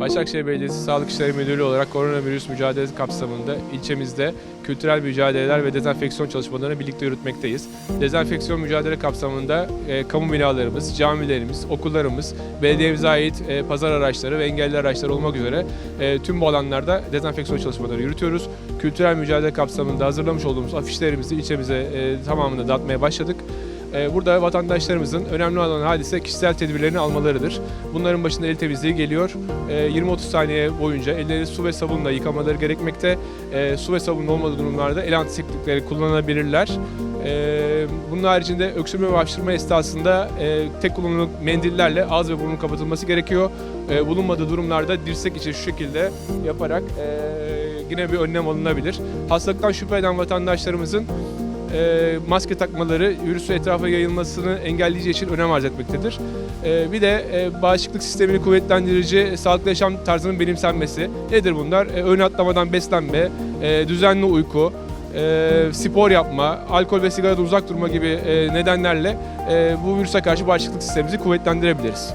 Başakşehir Belediyesi Sağlık İşleri Müdürlüğü olarak koronavirüs mücadelesi kapsamında ilçemizde kültürel mücadeleler ve dezenfeksiyon çalışmalarını birlikte yürütmekteyiz. Dezenfeksiyon mücadele kapsamında e, kamu binalarımız, camilerimiz, okullarımız, belediyemize ait e, pazar araçları ve engelli araçlar olmak üzere e, tüm bu alanlarda dezenfeksiyon çalışmaları yürütüyoruz. Kültürel mücadele kapsamında hazırlamış olduğumuz afişlerimizi ilçemize e, tamamını dağıtmaya başladık. Ee, Burada vatandaşlarımızın önemli olan hadise kişisel tedbirlerini almalarıdır. Bunların başında el temizliği geliyor. Ee, 20-30 saniye boyunca elleri su ve sabunla yıkamaları gerekmekte. Ee, Su ve sabun olmadığı durumlarda el antiseptikleri kullanabilirler. Ee, Bunun haricinde öksürme ve hapşırma esnasında e, tek kullanımlık mendillerle ağız ve burnun kapatılması gerekiyor. Ee, Bulunmadığı durumlarda dirsek içi şu şekilde yaparak e, yine bir önlem alınabilir. Hastalıktan şüphe eden vatandaşlarımızın e, maske takmaları virüsün etrafa yayılmasını engelleyeceği için önem arz etmektedir. E, bir de e, bağışıklık sistemini kuvvetlendirici sağlıklı yaşam tarzının benimsenmesi. Nedir bunlar? E, ön atlamadan beslenme, e, düzenli uyku, e, spor yapma, alkol ve sigaradan uzak durma gibi e, nedenlerle e, bu virüse karşı bağışıklık sistemimizi kuvvetlendirebiliriz.